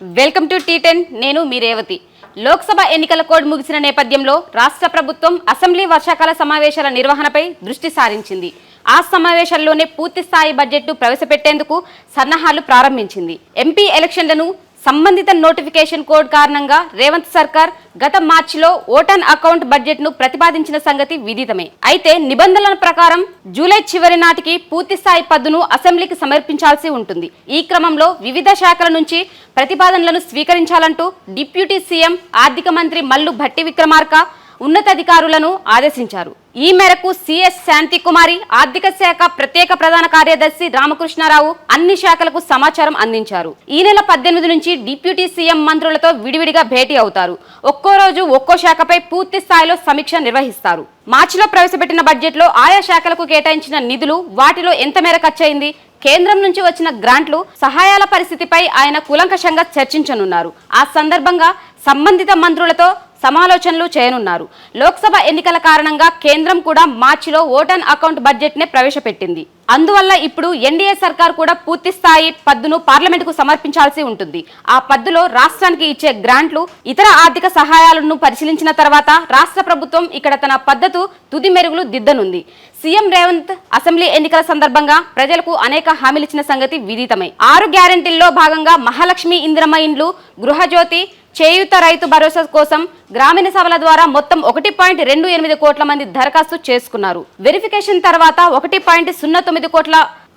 Welcome to tea ten నేను మీ రేవతి. లోక్సభ ఎన్నికల code ముగిసిన నేపథ్యంలో రాష్ట్ర ప్రభుత్వం అసెంబ్లీ వర్షాకాల సమావేశాల నిర్వహణపై దృష్టి సారించింది. ఆ సమావేశాల్లోనే పూర్తి స్థాయి బడ్జెట్ను ప్రవేశపెట్టేందుకు సన్నాహాలు ప్రారంభించింది. ఎంపీ ఎలక్షన్లను సంబంధిత నోటిఫికేషన్ కోడ్ కారణంగా రేవంత్ సర్కార్ గత మార్చిలో ఓటన్ అకౌంట్ బడ్జెట్ను ప్రతిపాదించిన సంగతి విదితమే. అయితే నిబంధనల ప్రకారం జూలై చివరి నాటికి పూర్తి స్థాయి పద్దును అసెంబ్లీకి సమర్పించాల్సి ఉంటుంది. ఈ క్రమంలో వివిధ శాఖల నుంచి ప్రతిపాదనలను స్వీకరించాలంటూ డిప్యూటీ సీఎం ఆర్థిక మంత్రి మల్లు భట్టి విక్రమార్క ఉన్నతాధికారులను ఆదేశించారు. ఈ మేరకు సిఎస్ శాంతికుమారి ఆర్థిక శాఖ ప్రత్యేక ప్రధాన కార్యదర్శి రామకృష్ణారావు అన్ని శాఖలకు సమాచారం అందించారు. ఈ నెల పద్దెనిమిది నుంచి డిప్యూటీ సీఎం మంత్రులతో విడివిడిగా భేటీ అవుతారు. ఒక్కో రోజు ఒక్కో శాఖపై పూర్తి స్థాయిలో సమీక్ష నిర్వహిస్తారు. మార్చిలో ప్రవేశపెట్టిన బడ్జెట్లో ఆయా శాఖలకు కేటాయించిన నిధులు వాటిలో ఎంత మేర ఖర్చయింది కేంద్రం నుంచి వచ్చిన గ్రాంట్లు సహాయాల పరిస్థితిపై ఆయన కులంకషంగా చర్చించనున్నారు. ఆ సందర్భంగా సంబంధిత మంత్రులతో సమాలోచనలు చేయనున్నారు. లోక్సభ ఎన్నికల కారణంగా కేంద్రం కూడా మార్చిలో ఓటన్ అకౌంట్ బడ్జెట్ నే ప్రవేశపెట్టింది. అందువల్ల ఇప్పుడు ఎన్డీఏ సర్కార్ కూడా పూర్తి స్థాయి పద్దును పార్లమెంటుకు సమర్పించాల్సి ఉంటుంది. ఆ పద్దులో రాష్ట్రానికి ఇచ్చే గ్రాంట్లు ఇతర ఆర్థిక సహాయాలను పరిశీలించిన తర్వాత రాష్ట్ర ప్రభుత్వం ఇక్కడ తన పద్ధతు తుది మెరుగులు దిద్దనుంది. సీఎం రేవంత్ అసెంబ్లీ ఎన్నికల సందర్భంగా ప్రజలకు అనేక హామీలిచ్చిన సంగతి విదితమే. ఆరు గ్యారంటీల్లో భాగంగా మహాలక్ష్మి ఇందిరమ్మ ఇండ్లు గృహజ్యోతి చేయూత రైతు భరోసా కోసం గ్రామీణ సభల ద్వారా మొత్తం ఒకటి పాయింట్ రెండు ఎనిమిది కోట్ల మంది దరఖాస్తు చేసుకున్నారు. వెరిఫికేషన్ తర్వాత ఒకటి పాయింట్ సున్నా తొమ్మిది కోట్ల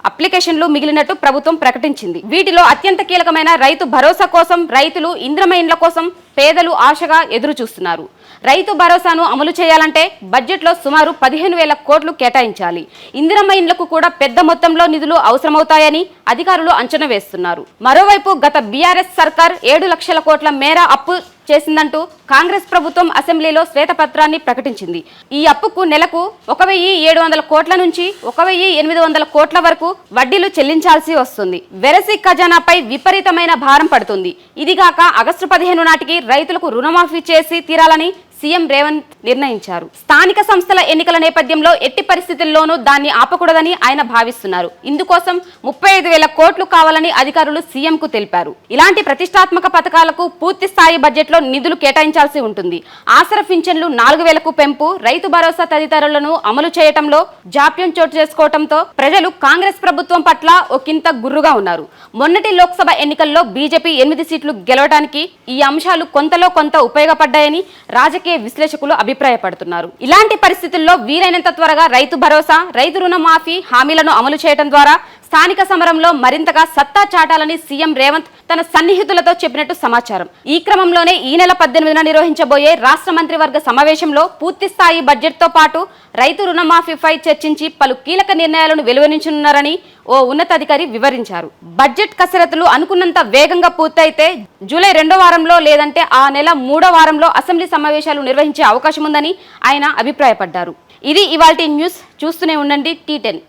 అప్లికేషన్లు మిగిలినట్టు ప్రభుత్వం ప్రకటించింది. వీటిలో అత్యంత కీలకమైన రైతు భరోసా కోసం రైతులు ఇంద్రమ ఇండ్ల కోసం పేదలు ఆశగా ఎదురు చూస్తున్నారు రైతు భరోసాను అమలు చేయాలంటే బడ్జెట్లో సుమారు పదిహేను వేల కోట్లు కేటాయించాలి. ఇందిరమ్మ ఇండ్లకు కూడా పెద్ద మొత్తంలో నిధులు అవసరమవుతాయని అధికారులు అంచనా వేస్తున్నారు. మరోవైపు గత బీఆర్ఎస్ సర్కార్ ఏడు లక్షల కోట్ల మేర అప్పు చేసిందంటూ కాంగ్రెస్ ప్రభుత్వం అసెంబ్లీలో శ్వేతపత్రాన్ని ప్రకటించింది. ఈ అప్పుకు నెలకు ఒక వెయ్యి ఏడు వందల కోట్ల నుంచి ఒక వెయ్యి ఎనిమిది వందల కోట్ల వరకు వడ్డీలు చెల్లించాల్సి వస్తుంది. వెరసి ఖజానాపై విపరీతమైన భారం పడుతుంది. ఇదిగాక ఆగస్టు పదిహేను నాటికి రైతులకు రుణమాఫీ చేసి తీరాలని సీఎం రేవంత్ నిర్ణయించారు. స్థానిక సంస్థల ఎన్నికల నేపథ్యంలో ఎట్టి పరిస్థితుల్లోనూ దాన్ని ఆపకూడదని ఆయన భావిస్తున్నారు. ఇందుకోసం ముప్పై ఐదు వేల కోట్లు కావాలని అధికారులు సీఎంకు తెలిపారు. ఇలాంటి ప్రతిష్టాత్మక పథకాలకు పూర్తి స్థాయి బడ్జెట్లో నిధులు కేటాయించాల్సి ఉంటుంది. ఆసర పింఛన్లు నాలుగు వేలకు పెంపు రైతు భరోసా తదితరులను అమలు చేయటంలో జాప్యం చోటు చేసుకోవడంతో ప్రజలు కాంగ్రెస్ ప్రభుత్వం పట్ల ఒకంత గుర్రుగా ఉన్నారు. మొన్నటి లోక్సభ ఎన్నికల్లో బీజేపీ ఎనిమిది సీట్లు గెలవడానికి ఈ అంశాలు కొంతలో కొంత ఉపయోగపడ్డాయని రాజకీయ విశ్లేషకులు అభిప్రాయపడుతున్నారు. ఇలాంటి పరిస్థితుల్లో వీలైనంత త్వరగా రైతు భరోసా రైతు రుణమాఫీ హామీలను అమలు చేయడం ద్వారా స్థానిక సమరంలో మరింతగా సత్తా చాటాలని సీఎం రేవంత్ తన సన్నిహితులతో చెప్పినట్టు సమాచారం. ఈ క్రమంలోనే ఈ నెల పద్దెనిమిదిన నిర్వహించబోయే రాష్ట్ర మంత్రివర్గ సమావేశంలో పూర్తి స్థాయి బడ్జెట్తో పాటు రైతు రుణమాఫీపై చర్చించి పలు కీలక నిర్ణయాలను వెలువరించనున్నారని ఓ ఉన్నతాధికారి వివరించారు. బడ్జెట్ కసరత్తులు అనుకున్నంత వేగంగా పూర్తయితే జూలై రెండో వారంలో లేదంటే ఆ నెల మూడో వారంలో అసెంబ్లీ సమావేశాలు నిర్వహించే అవకాశం ఉందని ఆయన అభిప్రాయపడ్డారు. ఇది ఇవాల్టి న్యూస్. చూస్తూనే ఉండండి టీ టెన్.